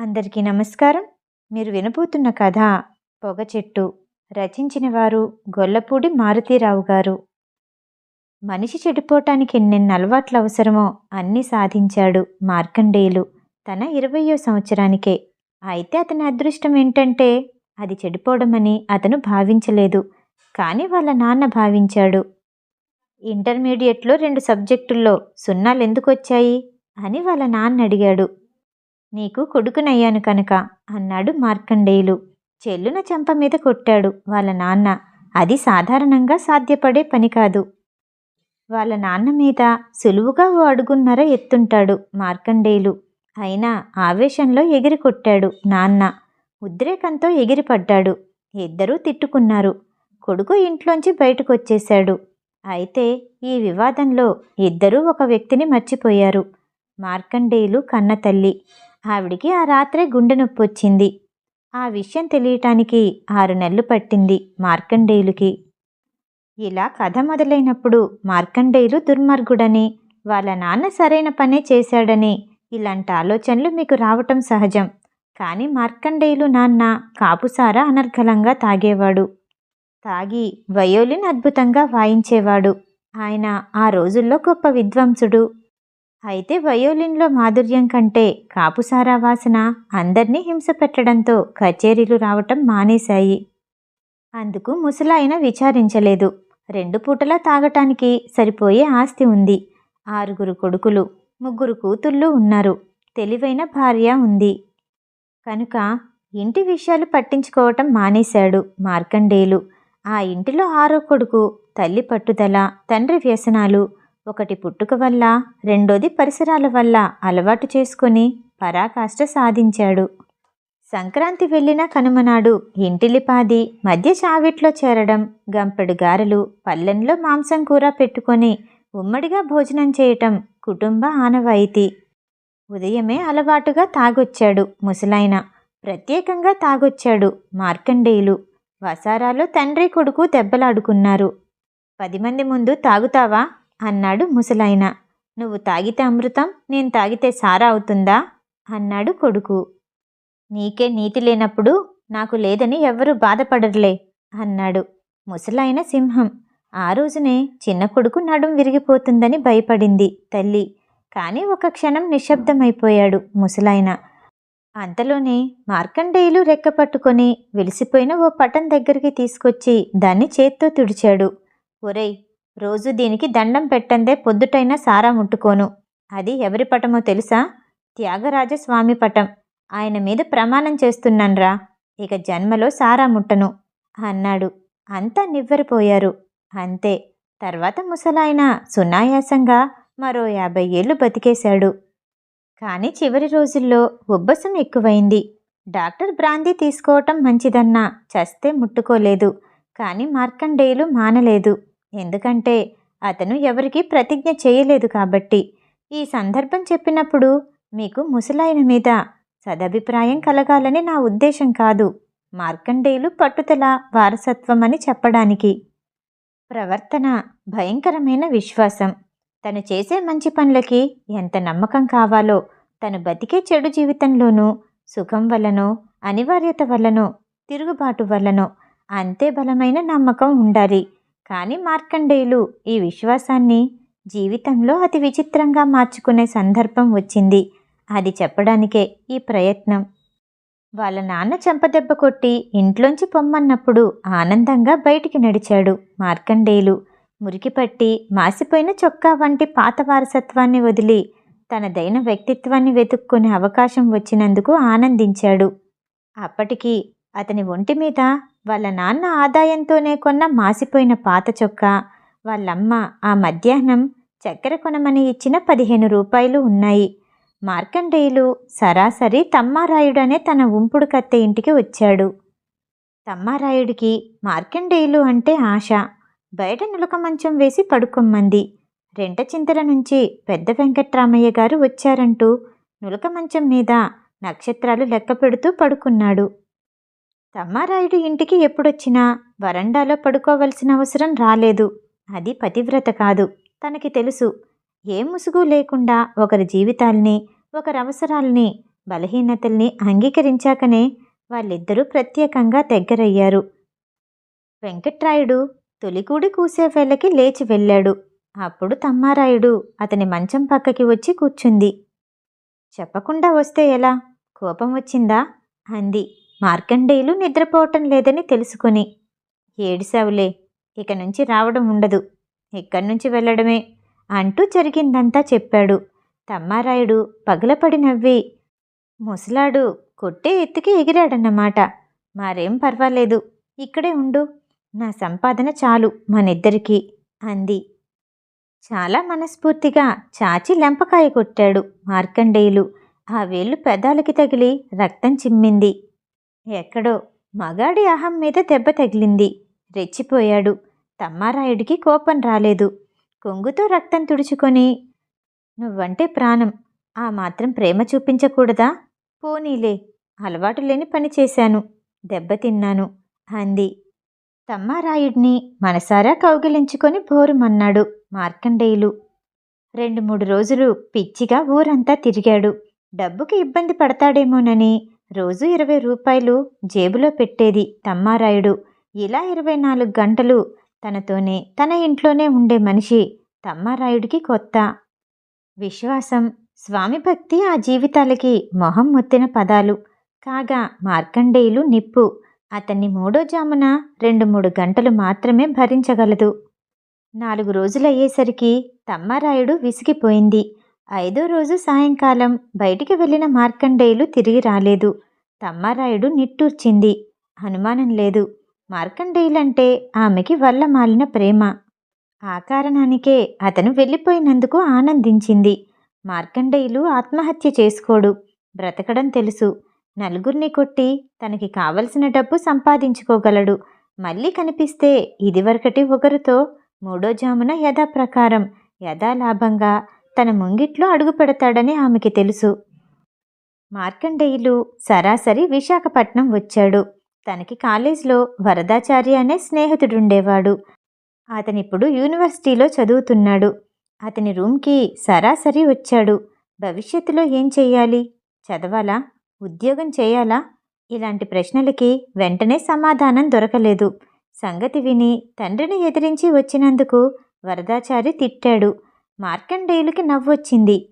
అందరికీ నమస్కారం. మీరు వినబోతున్న కథ పొగ చెట్టు రచించిన వారు గొల్లపూడి మారుతీరావు గారు. మనిషి చెడిపోవటానికి ఎన్నెన్ని అలవాట్లు అవసరమో అన్నీ సాధించాడు మార్కండేయులు తన ఇరవయో సంవత్సరానికే. అయితే అతని అదృష్టం ఏంటంటే అది చెడిపోవడమని అతను భావించలేదు. కానీ వాళ్ళ నాన్న భావించాడు. ఇంటర్మీడియట్లో రెండు సబ్జెక్టుల్లో సున్నాలు ఎందుకు వచ్చాయి? అని వాళ్ళ నాన్న అడిగాడు. నీకు కొడుకునయ్యాను కనుక అన్నాడు మార్కండేయులు. చెల్లున చెంప మీద కొట్టాడు వాళ్ళ నాన్న. అది సాధారణంగా సాధ్యపడే పని కాదు. వాళ్ళ నాన్న మీద సులువుగా ఓ అడుగున్నర ఎత్తుంటాడు మార్కండేయులు. అయినా ఆవేశంలో ఎగిరి కొట్టాడు నాన్న. ఉద్రేకంతో ఎగిరిపడ్డాడు ఇద్దరూ తిట్టుకున్నారు. కొడుకు ఇంట్లోంచి బయటకొచ్చేశాడు. అయితే ఈ వివాదంలో ఇద్దరూ ఒక వ్యక్తిని మర్చిపోయారు. మార్కండేయులు కన్న తల్లి. ఆవిడికి ఆ రాత్రే గుండె నొప్పి వచ్చింది. ఆ విషయం తెలియటానికి ఆరు నెలలు పట్టింది మార్కండేయులకి. ఇలా కథ మొదలైనప్పుడు మార్కండేయులు దుర్మార్గుడని వాళ్ళ నాన్న సరైన పనే చేశాడని ఇలాంటి ఆలోచనలు మీకు రావటం సహజం. కానీ మార్కండేయులు నాన్న కాపుసారా అనర్గళంగా తాగేవాడు. తాగి వయోలిన్ అద్భుతంగా వాయించేవాడు. ఆయన ఆ రోజుల్లో గొప్ప విద్వాంసుడు. అయితే వయోలిన్లో మాధుర్యం కంటే కాపుసారా వాసన అందర్నీ హింస పెట్టడంతో కచేరీలు రావటం మానేశాయి. అందుకు ముసలాయన విచారించలేదు. రెండు పూటలా తాగటానికి సరిపోయే ఆస్తి ఉంది. ఆరుగురు కొడుకులు ముగ్గురు కూతుళ్ళు ఉన్నారు. తెలివైన భార్య ఉంది. కనుక ఇంటి విషయాలు పట్టించుకోవటం మానేశాడు మార్కండేయులు. ఆ ఇంటిలో ఆరో కొడుకు తల్లి పట్టుదల తండ్రి వ్యసనాలు ఒకటి పుట్టుక వల్ల రెండోది పరిసరాల వల్ల అలవాటు చేసుకొని పరాకాష్ట సాధించాడు. సంక్రాంతి వెళ్ళిన కనుమనాడు ఇంటిలిపాది మధ్య చావిట్లో చేరడం గంపెడు గారెలు పల్లెంలో మాంసం కూర పెట్టుకొని ఉమ్మడిగా భోజనం చేయటం కుటుంబ ఆనవాయితీ. ఉదయమే అలవాటుగా తాగొచ్చాడు ముసలాయన. ప్రత్యేకంగా తాగొచ్చాడు మార్కండేయులు. వసారాలో తండ్రి కొడుకు దెబ్బలాడుకున్నారు. పది మంది ముందు తాగుతావా? అన్నాడు ముసలాయన. నువ్వు తాగితే అమృతం నేను తాగితే సారా అవుతుందా? అన్నాడు కొడుకు. నీకే నీతి లేనప్పుడు నాకు లేదని ఎవ్వరూ బాధపడరులే అన్నాడు ముసలాయన సింహం. ఆ రోజునే చిన్న కొడుకు నడుం విరిగిపోతుందని భయపడింది తల్లి. కానీ ఒక క్షణం నిశ్శబ్దమైపోయాడు ముసలాయన. అంతలోనే మార్కండేయులు రెక్క పట్టుకొని వెలిసిపోయిన ఓ పటం దగ్గరికి తీసుకొచ్చి దాన్ని చేత్తో తుడిచాడు. ఒరేయ్ రోజు దీనికి దండం పెట్టందే పొద్దుటైనా సారా ముట్టుకోను. అది ఎవరి పటమో తెలుసా? త్యాగరాజ స్వామి పటం. ఆయన మీద ప్రమాణం చేస్తున్నాన్రా. ఇక జన్మలో సారా ముట్టను. అన్నాడు. అంతా నివ్వెరపోయారు. అంతే. తర్వాత ముసలాయన సునాయాసంగా మరో యాభై ఏళ్ళు బతికేశాడు. కానీ చివరి రోజుల్లో ఉబ్బసం ఎక్కువైంది. డాక్టర్ బ్రాందీ తీసుకోవటం మంచిదన్నా చస్తే ముట్టుకోలేదు. కానీ మార్కండేయులు మానలేదు. ఎందుకంటే అతను ఎవరికీ ప్రతిజ్ఞ చేయలేదు కాబట్టి. ఈ సందర్భం చెప్పినప్పుడు మీకు ముసలాయన మీద సదభిప్రాయం కలగాలని నా ఉద్దేశం కాదు. మార్కండేయులు పట్టుదల వారసత్వం అని చెప్పడానికి. ప్రవర్తన భయంకరమైన విశ్వాసం. తను చేసే మంచి పనులకి ఎంత నమ్మకం కావాలో తను బతికే చెడు జీవితంలోనూ సుఖం వల్లనో అనివార్యత వల్లనో తిరుగుబాటు వల్లనో అంతే బలమైన నమ్మకం ఉండాలి. కానీ మార్కండేయులు ఈ విశ్వాసాన్ని జీవితంలో అతి విచిత్రంగా మార్చుకునే సందర్భం వచ్చింది. అది చెప్పడానికే ఈ ప్రయత్నం. వాళ్ళ నాన్న చెంపదెబ్బ కొట్టి ఇంట్లోంచి పొమ్మన్నప్పుడు ఆనందంగా బయటికి నడిచాడు మార్కండేయులు. మురికిపట్టి మాసిపోయిన చొక్కా వంటి పాత వారసత్వాన్ని వదిలి తనదైన వ్యక్తిత్వాన్ని వెతుక్కునే అవకాశం వచ్చినందుకు ఆనందించాడు. అప్పటికి అతని ఒంటి మీద వాళ్ళ నాన్న ఆదాయంతోనే కొన్న మాసిపోయిన పాత చొక్కా వాళ్ళమ్మ ఆ మధ్యాహ్నం చక్కెర కొనమని ఇచ్చిన పదిహేను రూపాయలు ఉన్నాయి. మార్కండేయులు సరాసరి తమ్మారాయుడనే తన ఉంపుడు కత్తె ఇంటికి వచ్చాడు. తమ్మారాయుడికి మార్కండేయులు అంటే ఆశ. బయట నులక మంచం వేసి పడుకొమ్మంది. రెంట చింతల నుంచి పెద్ద వెంకట్రామయ్య గారు వచ్చారంటూ నులక మంచం మీద నక్షత్రాలు లెక్క పెడుతూ పడుకున్నాడు. తమ్మారాయుడు ఇంటికి ఎప్పుడొచ్చినా వరండాలో పడుకోవలసిన అవసరం రాలేదు. అది పతివ్రత కాదు. తనకి తెలుసు. ఏ ముసుగు లేకుండా ఒకరి జీవితాల్ని ఒకరి అవసరాల్ని బలహీనతల్ని అంగీకరించాకనే వాళ్ళిద్దరూ ప్రత్యేకంగా దగ్గరయ్యారు. వెంకట్రాయుడు తొలికూడి కూసే వేళకి లేచి వెళ్ళాడు. అప్పుడు తమ్మారాయుడు అతని మంచం పక్కకి వచ్చి కూర్చుంది. చెప్పకుండా వస్తే ఎలా? కోపం వచ్చిందా? అంది. మార్కండేయులు నిద్రపోవటం లేదని తెలుసుకొని. ఏడిసావులే ఇక నుంచి రావడం ఉండదు. ఇక్కడి నుంచి వెళ్ళడమే అంటూ జరిగిందంతా చెప్పాడు. తమ్మారాయుడు పగలపడి నవ్వి ముసలాడు కొట్టే ఎత్తుకి ఎగిరాడన్నమాట. మరేం పర్వాలేదు ఇక్కడే ఉండు. నా సంపాదన చాలు మనిద్దరికీ అంది. చాలా మనస్ఫూర్తిగా చాచి లెంపకాయ కొట్టాడు మార్కండేయులు. ఆ వేళ్ళు పెదాలకి తగిలి రక్తం చిమ్మింది. ఎక్కడో. మగాడి అహం మీద దెబ్బ తగిలింది. రెచ్చిపోయాడు. తమ్మారాయుడికి కోపం రాలేదు. కొంగుతో రక్తం తుడుచుకొని నువ్వంటే ప్రాణం. ఆ మాత్రం ప్రేమ చూపించకూడదా? పోనీలే. అలవాటు లేని పని చేశాను. దెబ్బతిన్నాను అంది. తమ్మారాయుడిని మనసారా కౌగిలించుకొని భోరుమన్నాడు మార్కండేయులు. రెండు మూడు రోజులు పిచ్చిగా ఊరంతా తిరిగాడు. డబ్బుకి ఇబ్బంది పడతాడేమోనని రోజు ఇరవై రూపాయలు జేబులో పెట్టేది తమ్మారాయుడు. ఇలా ఇరవై నాలుగు గంటలు తనతోనే తన ఇంట్లోనే ఉండే మనిషి తమ్మారాయుడికి కొత్త. విశ్వాసం. స్వామి భక్తి ఆ జీవితాలకి మొహం మొత్తిన పదాలు. కాగా మార్కండేయులు నిప్పు. అతన్ని మూడో జామున రెండు మూడు గంటలు మాత్రమే భరించగలదు. నాలుగు రోజులయ్యేసరికి తమ్మారాయుడు విసిగిపోయింది. ఐదో రోజు సాయంకాలం బయటికి వెళ్ళిన మార్కండేయులు తిరిగి రాలేదు. తమ్మారాయుడు నిట్టూర్చింది. అనుమానం లేదు. మార్కండేయులంటే ఆమెకి వల్ల మాలిన ప్రేమ. ఆ కారణానికే అతను వెళ్ళిపోయినందుకు ఆనందించింది. మార్కండేయులు ఆత్మహత్య చేసుకోడు. బ్రతకడం తెలుసు. నలుగురిని కొట్టి తనకి కావలసిన డబ్బు సంపాదించుకోగలడు. మళ్ళీ కనిపిస్తే ఇదివరకటి ఒకరితో మూడో జామున యథాప్రకారం యథాలాభంగా తన ముంగిట్లో అడుగు పెడతాడని ఆమెకి తెలుసు. మార్కండేయులు సరాసరి విశాఖపట్నం వచ్చాడు. తనకి కాలేజ్లో వరదాచారి అనే స్నేహితుడుండేవాడు. అతనిప్పుడు యూనివర్సిటీలో చదువుతున్నాడు. అతని రూమ్కి సరాసరి వచ్చాడు. భవిష్యత్తులో ఏం చెయ్యాలి? చదవాలా? ఉద్యోగం చేయాలా? ఇలాంటి ప్రశ్నలకి వెంటనే సమాధానం దొరకలేదు. సంగతి విని తండ్రిని ఎదిరించి వచ్చినందుకు వరదాచారి తిట్టాడు. మార్కండేయులకి నవ్వొచ్చింది.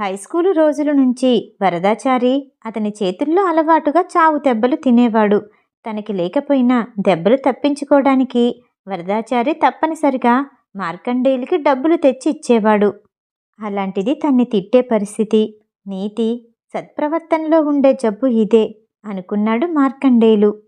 హైస్కూలు రోజుల నుంచి వరదాచారి అతని చేతుల్లో అలవాటుగా చావు దెబ్బలు తినేవాడు. తనకి లేకపోయినా దెబ్బలు తప్పించుకోవడానికి వరదాచారి తప్పనిసరిగా మార్కండేయులకి డబ్బులు తెచ్చి ఇచ్చేవాడు అలాంటిది తన్ని తిట్టే పరిస్థితి నీతి సత్ప్రవర్తనలో ఉండే జబ్బు ఇదే అనుకున్నాడు మార్కండేయులు.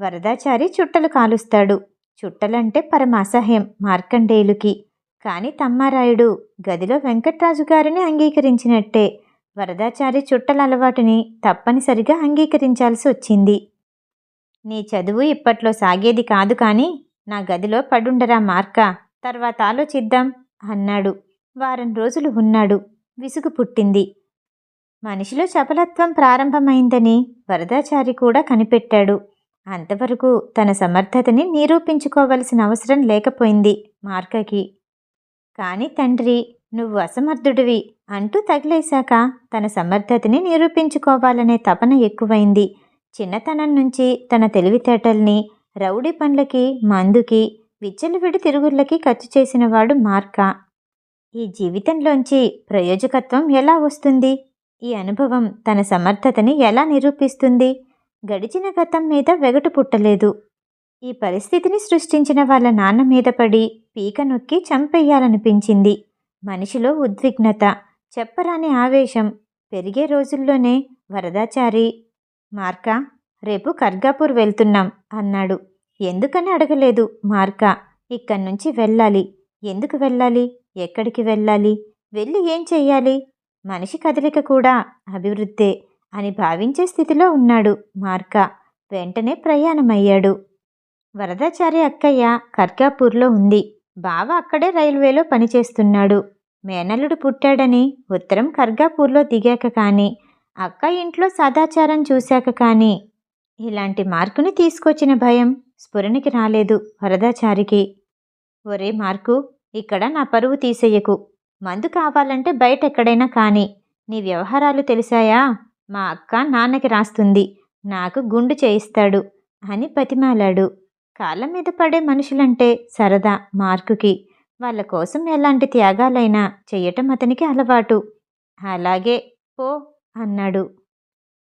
వరదాచారి చుట్టలు కాలుస్తాడు. చుట్టలంటే పరమ అసహ్యం మార్కండేయులుకి. కాని తమ్మారాయుడు గదిలో వెంకట్రాజు గారిని అంగీకరించినట్టే. వరదాచారి చుట్టల అలవాటుని తప్పనిసరిగా అంగీకరించాల్సి వచ్చింది. నీ చదువు ఇప్పట్లో సాగేది కాదు కానీ నా గదిలో పడుండరా మార్క? తర్వాత ఆలోచిద్దాం అన్నాడు. వారం రోజులు ఉన్నాడు. విసుగు పుట్టింది. మనిషిలో చపలత్వం ప్రారంభమైందని వరదాచారి కూడా కనిపెట్టాడు. అంతవరకు తన సమర్థతని నిరూపించుకోవలసిన అవసరం లేకపోయింది మార్కకి. కానీ తండ్రి నువ్వు అసమర్థుడివి అంటూ తగిలేశాక తన సమర్థతని నిరూపించుకోవాలనే తపన ఎక్కువైంది. చిన్నతనం నుంచి తన తెలివితేటల్ని రౌడీ పనులకి మందుకి విచ్చలవిడి తిరుగుళ్ళకి ఖర్చు చేసినవాడు మార్క. ఈ జీవితంలోంచి ప్రయోజకత్వం ఎలా వస్తుంది? ఈ అనుభవం తన సమర్థతని ఎలా నిరూపిస్తుంది? గడిచిన గతం మీద వెగటు పుట్టలేదు. ఈ పరిస్థితిని సృష్టించిన వాళ్ళ నాన్న మీద పడి పీక నొక్కి చంపేయాలనిపించింది మనిషిలో ఉద్విగ్నత చెప్పరాని ఆవేశం పెరిగే రోజుల్లోనే వరదాచారి. మార్క రేపు ఖర్గాపూర్ వెళ్తున్నాం అన్నాడు. ఎందుకని అడగలేదు మార్క. ఇక్కడి నుంచి వెళ్ళాలి. ఎందుకు వెళ్ళాలి? ఎక్కడికి వెళ్ళాలి? వెళ్ళి ఏం చెయ్యాలి? మనిషి కదలిక కూడా అభివృద్ధే అని భావించే స్థితిలో ఉన్నాడు మార్క. వెంటనే ప్రయాణమయ్యాడు. వరదాచారి అక్కయ్య కర్గాపూర్లో ఉంది. బావ అక్కడే రైల్వేలో పనిచేస్తున్నాడు. మేనల్లుడు పుట్టాడని ఉత్తరం కర్గాపూర్లో దిగాక కానీ అక్క ఇంట్లో సదాచారం చూశాక కానీ ఇలాంటి మార్కుని తీసుకొచ్చిన భయం స్ఫురణకి రాలేదు వరదాచారికి. ఒరే మార్కు ఇక్కడ నా పరువు తీసేయకు. మందు కావాలంటే బయట ఎక్కడైనా కానీ నీ వ్యవహారాలు తెలిసాయా? మా అక్క నాన్నకి రాస్తుంది. నాకు గుండు చేయిస్తాడు అని బతిమాలాడు. కాళ్ళ మీద పడే మనుషులంటే సరదా మార్కుకి. వాళ్ళ కోసం ఎలాంటి త్యాగాలైనా చెయ్యటం అతనికి అలవాటు. అలాగే పో అన్నాడు.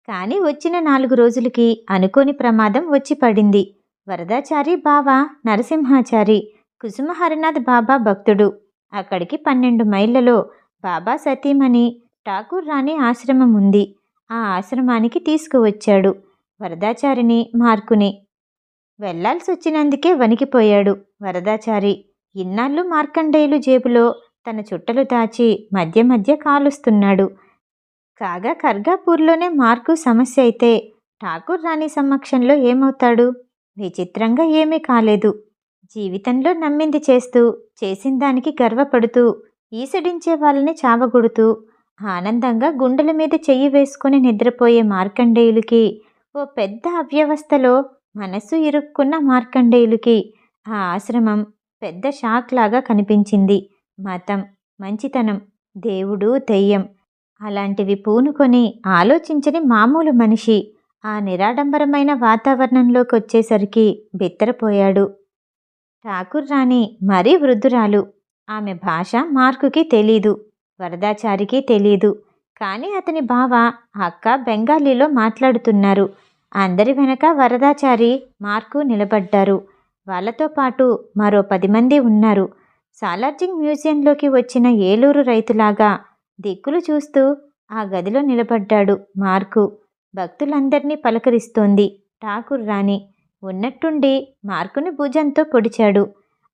కానీ వచ్చిన నాలుగు రోజులకి అనుకోని ప్రమాదం వచ్చి పడింది. వరదాచారి బావ నరసింహాచారి కుసుమ హరినాథ్ బాబా భక్తుడు. అక్కడికి పన్నెండు మైళ్ళలో బాబా సతీమణి ఠాకూర్ రాణి ఆశ్రమం ఉంది. ఆ ఆశ్రమానికి తీసుకువచ్చాడు. వరదాచారిని మార్కుని వెళ్ళాల్సి వచ్చినందుకే వణికిపోయాడు వరదాచారి. ఇన్నాళ్ళు మార్కండేయులు జేబులో తన చుట్టలు దాచి మధ్య మధ్య కాలుస్తున్నాడు. కాగా ఖర్గాపూర్లోనే మార్కు సమస్య అయితే ఠాకూర్ రాణి సమక్షంలో ఏమవుతాడు? విచిత్రంగా ఏమీ కాలేదు. జీవితంలో నమ్మింది చేస్తూ చేసిన దానికి గర్వపడుతూ ఈసడించే వాళ్ళని చావగొడుతూ ఆనందంగా గుండెల మీద చెయ్యి వేసుకుని నిద్రపోయే మార్కండేయులకి ఓ పెద్ద అవ్యవస్థలో మనసు ఇరుక్కున్న మార్కండేయులకి ఆ ఆశ్రమం పెద్ద షాక్ లాగా కనిపించింది. మతం మంచితనం దేవుడు దెయ్యం అలాంటివి పూనుకొని ఆలోచించని మామూలు మనిషి ఆ నిరాడంబరమైన వాతావరణంలోకి వచ్చేసరికి బిత్తరపోయాడు. ఠాకూర్ రాణి మరీ వృద్ధురాలు. ఆమె భాష మార్కుకి తెలీదు వరదాచారికి తెలీదు. కానీ అతని బావ అక్క బెంగాలీలో మాట్లాడుతున్నారు. అందరి వెనక వరదాచారి మార్కు నిలబడ్డారు. వాళ్ళతో పాటు మరో పది మంది ఉన్నారు. సాలార్జింగ్ మ్యూజియంలోకి వచ్చిన ఏలూరు రైతులాగా దిక్కులు చూస్తూ ఆ గదిలో నిలబడ్డాడు మార్కు. భక్తులందరినీ పలకరిస్తోంది ఠాకూర్ రాణి. ఉన్నట్టుండి మార్కుని భుజంతో పొడిచాడు.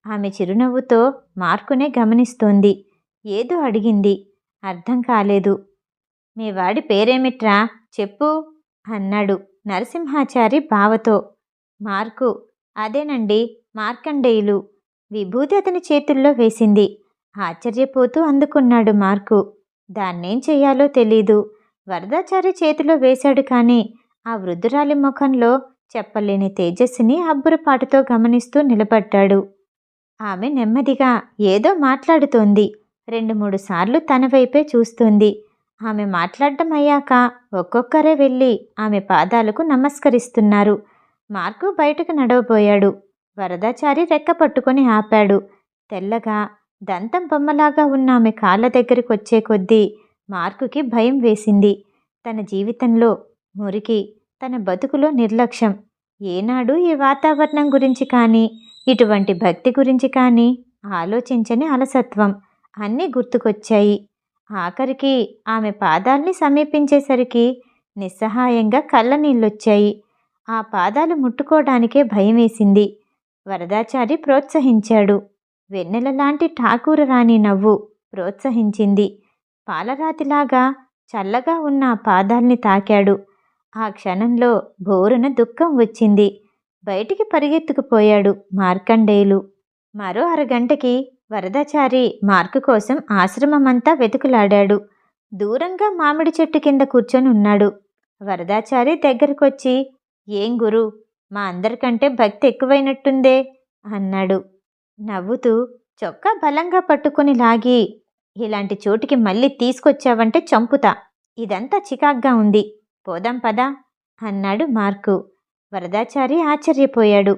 ఆమె చిరునవ్వుతో మార్కునే గమనిస్తోంది. ఏదో అడిగింది. అర్థం కాలేదు. మీ వాడి పేరేమిట్రా? చెప్పు అన్నాడు. నరసింహాచారి బావతో. మార్కు అదేనండి మార్కండేయులు. విభూతి అతని చేతుల్లో వేసింది. ఆశ్చర్యపోతూ అందుకున్నాడు మార్కు. దాన్నేం చెయ్యాలో తెలీదు. వరదాచారి చేతిలో వేశాడు కానీ ఆ వృద్ధురాలి ముఖంలో చెప్పలేని తేజస్సుని అబ్బురపాటుతో గమనిస్తూ నిలబడ్డాడు. ఆమె నెమ్మదిగా ఏదో మాట్లాడుతోంది. రెండు మూడు సార్లు తన వైపే చూస్తుంది. ఆమె మాట్లాడడం అయ్యాక ఒక్కొక్కరే వెళ్ళి ఆమె పాదాలకు నమస్కరిస్తున్నారు. మార్కు బయటకు నడవబోయాడు. వరదాచారి రెక్క పట్టుకొని ఆపాడు. తెల్లగా దంతం బొమ్మలాగా ఉన్న ఆమె కాళ్ళ దగ్గరికి వచ్చే కొద్దీ మార్కుకి భయం వేసింది. తన జీవితంలో మురికి తన బతుకులో నిర్లక్ష్యం. ఏనాడు ఈ వాతావరణం గురించి కానీ ఇటువంటి భక్తి గురించి కానీ ఆలోచించని అలసత్వం అన్నీ గుర్తుకొచ్చాయి. ఆఖరికి ఆమె పాదాల్ని సమీపించేసరికి నిస్సహాయంగా కళ్ళ నీళ్ళొచ్చాయి ఆ పాదాలు ముట్టుకోవడానికే భయమేసింది. వరదాచారి ప్రోత్సహించాడు. వెన్నెల లాంటి ఠాకూర రాణి నవ్వు ప్రోత్సహించింది. పాలరాతిలాగా చల్లగా ఉన్న ఆ పాదాల్ని తాకాడు. ఆ క్షణంలో బోరున దుఃఖం వచ్చింది. బయటికి పరిగెత్తుకుపోయాడు మార్కండేయులు. మరో అరగంటకి వరదాచారి మార్కు కోసం ఆశ్రమమంతా వెతుకులాడాడు. దూరంగా మామిడి చెట్టు కింద కూర్చొని ఉన్నాడు. వరదాచారి దగ్గరకొచ్చి ఏం గురు మా అందరికంటే భక్తి ఎక్కువైనట్టుందే అన్నాడు. నవ్వుతూ చొక్కా బలంగా పట్టుకుని లాగి ఇలాంటి చోటికి మళ్ళీ తీసుకొచ్చావంటే చంపుతా. ఇదంతా చికాగ్గా ఉంది. పోదాం పదా అన్నాడు మార్కు. వరదాచారి ఆశ్చర్యపోయాడు.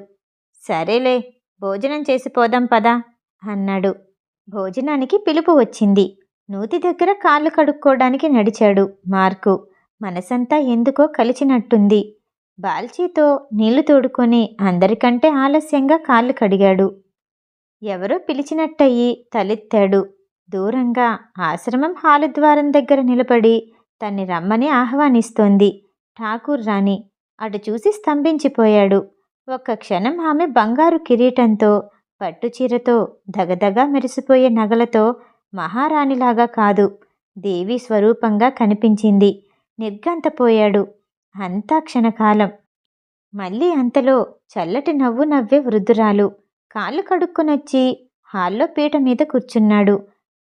సరేలే భోజనం చేసి పోదాం పదా. అన్నాడు. భోజనానికి పిలుపు వచ్చింది. నూతి దగ్గర కాళ్ళు కడుక్కోవడానికి నడిచాడు మార్కు. మనసంతా ఎందుకో కలిచినట్టుంది. బాల్చీతో నీళ్ళు తోడుకొని అందరికంటే ఆలస్యంగా కాళ్ళు కడిగాడు. ఎవరో పిలిచినట్టయి తలెత్తాడు. దూరంగా ఆశ్రమం హాలు ద్వారం దగ్గర నిలబడి తన్ని రమ్మని ఆహ్వానిస్తోంది. ఠాకూర్ రాణి అటు చూసి స్తంభించిపోయాడు. ఒక్క క్షణం ఆమె బంగారు కిరీటంతో పట్టుచీరతో ధగధగా మెరిసిపోయే నగలతో మహారాణిలాగా కాదు దేవి స్వరూపంగా కనిపించింది. నిర్గంతపోయాడు అంతా క్షణకాలం. మళ్ళీ అంతలో చల్లటి నవ్వు నవ్వే వృద్ధురాలు కాళ్ళు కడుక్కునొచ్చి హాల్లో పీట మీద కూర్చున్నాడు.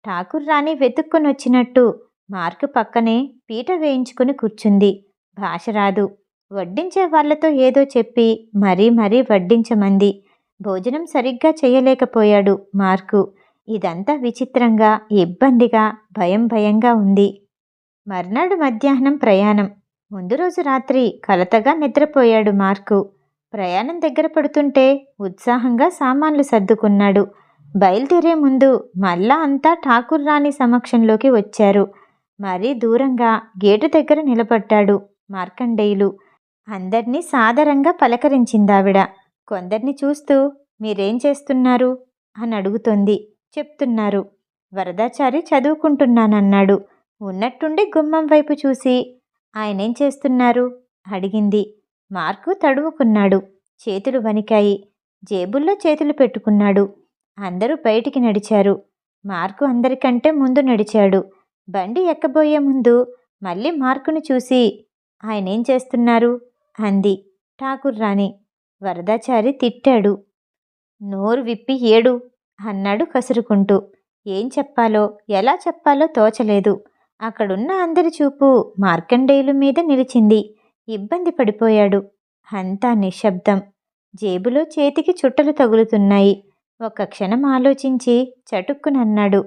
ఠాకూర్ రాణి వెతుక్కునొచ్చినట్టు మార్కు పక్కనే పీట వేయించుకుని కూర్చుంది. భాష రాదు. వడ్డించే వాళ్ళతో ఏదో చెప్పి మరీ మరీ వడ్డించమంది. భోజనం సరిగ్గా చేయలేకపోయాడు మార్కు. ఇదంతా విచిత్రంగా ఇబ్బందిగా భయం భయంగా ఉంది. మర్నాడు మధ్యాహ్నం ప్రయాణం. ముందు రోజు రాత్రి కలతగా నిద్రపోయాడు మార్కు. ప్రయాణం దగ్గర పడుతుంటే ఉత్సాహంగా సామాన్లు సర్దుకున్నాడు. బయలుదేరే ముందు మళ్ళా అంతా ఠాకూర్ రాణి సమక్షంలోకి వచ్చారు. మరీ దూరంగా గేటు దగ్గర నిలబడ్డాడు మార్కండేయులు. అందర్నీ సాదరంగా పలకరించిందావిడ. కొందరిని చూస్తూ మీరేం చేస్తున్నారు? అని అడుగుతోంది. చెప్తున్నారు. వరదాచారి చదువుకుంటున్నానన్నాడు. ఉన్నట్టుండి గుమ్మం వైపు చూసి ఆయనేం చేస్తున్నారు? అడిగింది. మార్కు తడువుకున్నాడు చేతులు వణికాయి. జేబుల్లో చేతులు పెట్టుకున్నాడు. అందరూ బయటికి నడిచారు. మార్కు అందరికంటే ముందు నడిచాడు. బండి ఎక్కబోయే ముందు మళ్ళీ మార్కుని చూసి ఆయనేం చేస్తున్నారు? అంది ఠాకూర్ రాణి వరదాచారి తిట్టాడు. నోరు విప్పి ఏడు అన్నాడు కసురుకుంటూ. ఏం చెప్పాలో ఎలా చెప్పాలో తోచలేదు. అక్కడున్న అందరి చూపు మార్కండేయులు మీద నిలిచింది. ఇబ్బంది పడిపోయాడు. అంతా నిశ్శబ్దం. జేబులో చేతికి చుట్టలు తగులుతున్నాయి. ఒక క్షణం ఆలోచించి చటుక్కునన్నాడు.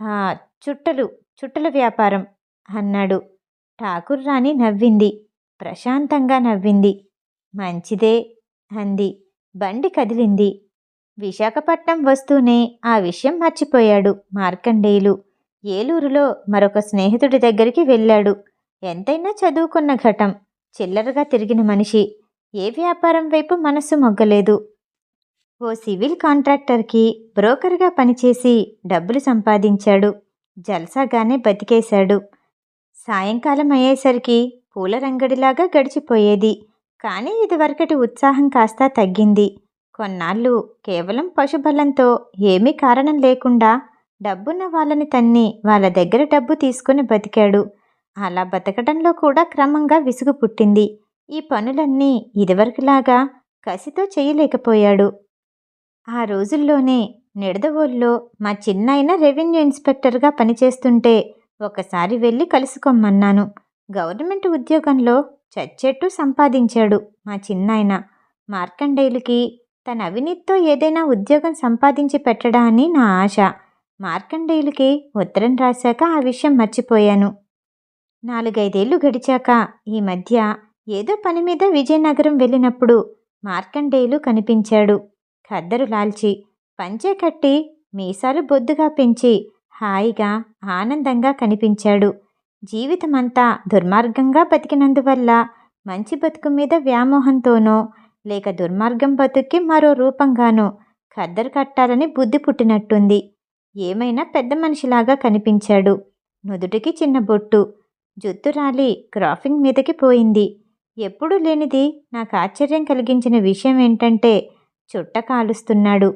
ఆ చుట్టలు చుట్టల వ్యాపారం అన్నాడు. ఠాకూర్ రాణి నవ్వింది. ప్రశాంతంగా నవ్వింది. మంచిదే అంది. బండి కదిలింది. విశాఖపట్నం వస్తూనే ఆ విషయం మర్చిపోయాడు మార్కండేయులు. ఏలూరులో మరొక స్నేహితుడి దగ్గరికి వెళ్ళాడు. ఎంతైనా చదువుకున్న ఘటం. చిల్లరగా తిరిగిన మనిషి. ఏ వ్యాపారం వైపు మనస్సు మొగ్గలేదు. ఓ సివిల్ కాంట్రాక్టర్కి బ్రోకర్గా పనిచేసి డబ్బులు సంపాదించాడు. జల్సాగానే బతికేశాడు. సాయంకాలం అయ్యేసరికి పూల రంగడిలాగా గడిచిపోయేది. కానీ ఇదివరకటి ఉత్సాహం కాస్త తగ్గింది. కొన్నాళ్ళు కేవలం పశుబలంతో ఏమీ కారణం లేకుండా డబ్బున్న వాళ్ళని తన్ని వాళ్ళ దగ్గర డబ్బు తీసుకుని బతికాడు. అలా బతకడంలో కూడా క్రమంగా విసుగు పుట్టింది. ఈ పనులన్నీ ఇదివరకులాగా కసితో చేయలేకపోయాడు. ఆ రోజుల్లోనే నిడదవోల్లో మా చిన్నాయన రెవెన్యూ ఇన్స్పెక్టర్గా పనిచేస్తుంటే ఒకసారి వెళ్ళి కలుసుకోమన్నాను. గవర్నమెంట్ ఉద్యోగంలో చచ్చెట్టు సంపాదించాడు మా చిన్నాయన. మార్కండేయులకి తన అవినీతితో ఏదైనా ఉద్యోగం సంపాదించి పెట్టడా అని నా ఆశ. మార్కండేయులకి ఉత్తరం రాశాక ఆ విషయం మర్చిపోయాను. నాలుగైదేళ్ళు గడిచాక ఈ మధ్య ఏదో పని మీద విజయనగరం వెళ్ళినప్పుడు మార్కండేయులు కనిపించాడు. ఖద్దరు లాల్చి పంచె కట్టి మీసాలు బొద్దుగా పెంచి హాయిగా ఆనందంగా కనిపించాడు. జీవితమంతా దుర్మార్గంగా బతికినందువల్ల మంచి బతుకు మీద వ్యామోహంతోనో లేక దుర్మార్గం బతుక్కి మరో రూపంగానో ఖద్దరు కట్టాలని బుద్ధి పుట్టినట్టుంది. ఏమైనా పెద్ద మనిషిలాగా కనిపించాడు. నుదుటికి చిన్న బొట్టు. జుత్తు రాలి క్రాఫింగ్ మీదకి పోయింది. ఎప్పుడూ లేనిది నాకు ఆశ్చర్యం కలిగించిన విషయం ఏంటంటే చుట్ట కాలుస్తున్నాడు.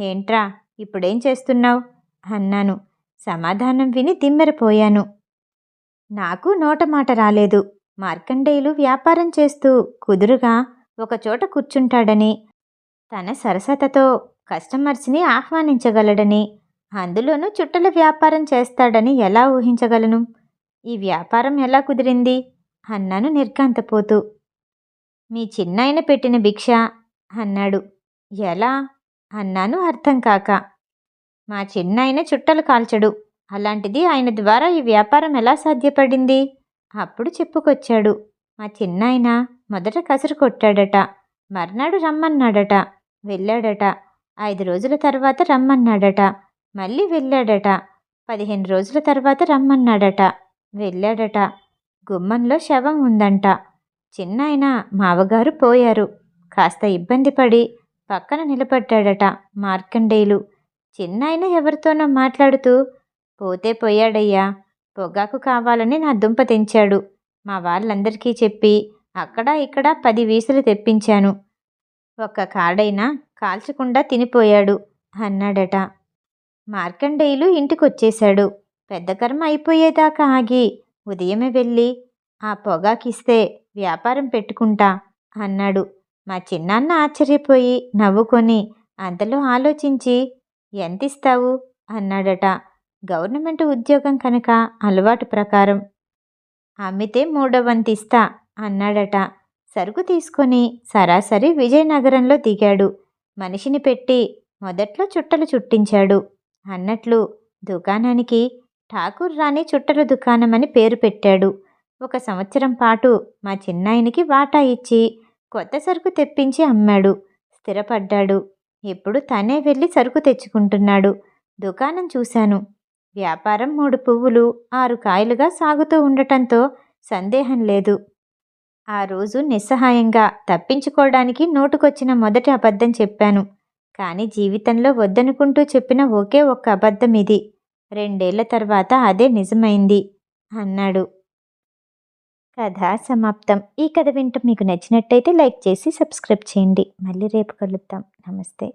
ఏంట్రా ఇప్పుడేం చేస్తున్నావు? అన్నాను. సమాధానం విని దిమ్మెరపోయాను. నాకు నోటమాట రాలేదు. మార్కండేయులు వ్యాపారం చేస్తూ కుదురుగా ఒకచోట కూర్చుంటాడని తన సరసతతో కస్టమర్స్ని ఆహ్వానించగలడని అందులోనూ చుట్టల వ్యాపారం చేస్తాడని ఎలా ఊహించగలను? ఈ వ్యాపారం ఎలా కుదిరింది? అన్నాను నిర్ఘాంతపోతూ. మీ చిన్నాయన పెట్టిన భిక్ష అన్నాడు. ఎలా? అన్నాను అర్థం కాక. మా చిన్నాయన చుట్టలు కాల్చడు. అలాంటిది ఆయన ద్వారా ఈ వ్యాపారం ఎలా సాధ్యపడింది? అప్పుడు చెప్పుకొచ్చాడు. మా చిన్నాయన మొదట కసురు కొట్టాడట. మర్నాడు రమ్మన్నాడట. వెళ్ళాడట. ఐదు రోజుల తర్వాత రమ్మన్నాడట. మళ్ళీ వెళ్ళాడట. పదిహేను రోజుల తర్వాత రమ్మన్నాడట. వెళ్ళాడట. గుమ్మంలో శవం ఉందంట. చిన్నాయన మావగారు పోయారు. కాస్త ఇబ్బంది పడి పక్కన నిలబడ్డాడట మార్కండేయులు. చిన్నాయన ఎవరితోనో మాట్లాడుతూ పోతే పోయాడయ్యా. పొగాకు కావాలని నా దుంప తెంచాడు. మా వాళ్ళందరికీ చెప్పి అక్కడ ఇక్కడ పది వీసులు తెప్పించాను. ఒక్క కాడైనా కాల్చకుండా తినిపోయాడు అన్నాడట. మార్కండేయులు ఇంటికొచ్చేశాడు. పెద్ద కర్మ అయిపోయేదాకా ఆగి ఉదయమే వెళ్ళి ఆ పొగాకిస్తే వ్యాపారం పెట్టుకుంటా అన్నాడు. మా చిన్నాన్న ఆశ్చర్యపోయి నవ్వుకొని అంతలో ఆలోచించి ఎంతిస్తావు? అన్నాడట. గవర్నమెంట్ ఉద్యోగం కనుక అలవాటు ప్రకారం అమ్మితే మూడో వంతిస్తా అన్నాడట. సరుకు తీసుకొని సరాసరి విజయనగరంలో దిగాడు. మనిషిని పెట్టి మొదట్లో చుట్టలు చుట్టించాడు. అన్నట్లు దుకాణానికి ఠాకూర్ రాణి చుట్టల దుకాణం అని పేరు పెట్టాడు. ఒక సంవత్సరం పాటు మా చిన్నాయనికి వాటా ఇచ్చి కొత్త సరుకు తెప్పించి అమ్మాడు. స్థిరపడ్డాడు. ఇప్పుడు తనే వెళ్ళి సరుకు తెచ్చుకుంటున్నాడు. దుకాణం చూశాను. వ్యాపారం మూడు పువ్వులు ఆరు కాయలుగా సాగుతూ ఉండటంతో సందేహం లేదు. ఆ రోజు నిస్సహాయంగా తప్పించుకోవడానికి నోటుకొచ్చిన మొదటి అబద్ధం చెప్పాను. కానీ జీవితంలో వద్దనుకుంటూ చెప్పిన ఒకే ఒక్క అబద్ధం ఇది. రెండేళ్ళ తర్వాత అదే నిజమైంది అన్నాడు. కథ సమాప్తం. ఈ కథ వింటూ మీకు నచ్చినట్టయితే లైక్ చేసి సబ్స్క్రైబ్ చేయండి. మళ్ళీ రేపు కలుద్దాం. నమస్తే.